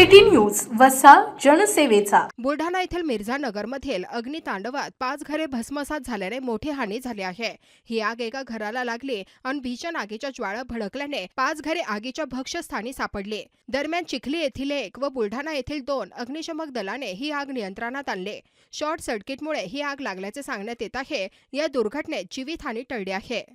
City news वसा जनसेवेचा. बुलढाणा येथील मिर्झा नगरमधील अग्नितांडवात पाच घरे भस्मसात झाल्याने मोठी हानी झाली आहे. ही आग एका घराला लागली आणि भीषण आगीच्या ज्वाळा भडकल्याने पाच घरे आगीच्या भक्ष्यस्थानी सापडली. दरम्यान चिखली येथील एक व बुलढाणा येथील दोन अग्निशमक दलाने ही आग नियंत्रणात आणले. शॉर्ट सर्किटमुळे ही आग लागल्याचे सांगण्यात येत आहे. या दुर्घटनेत जीवितहानी टळली आहे.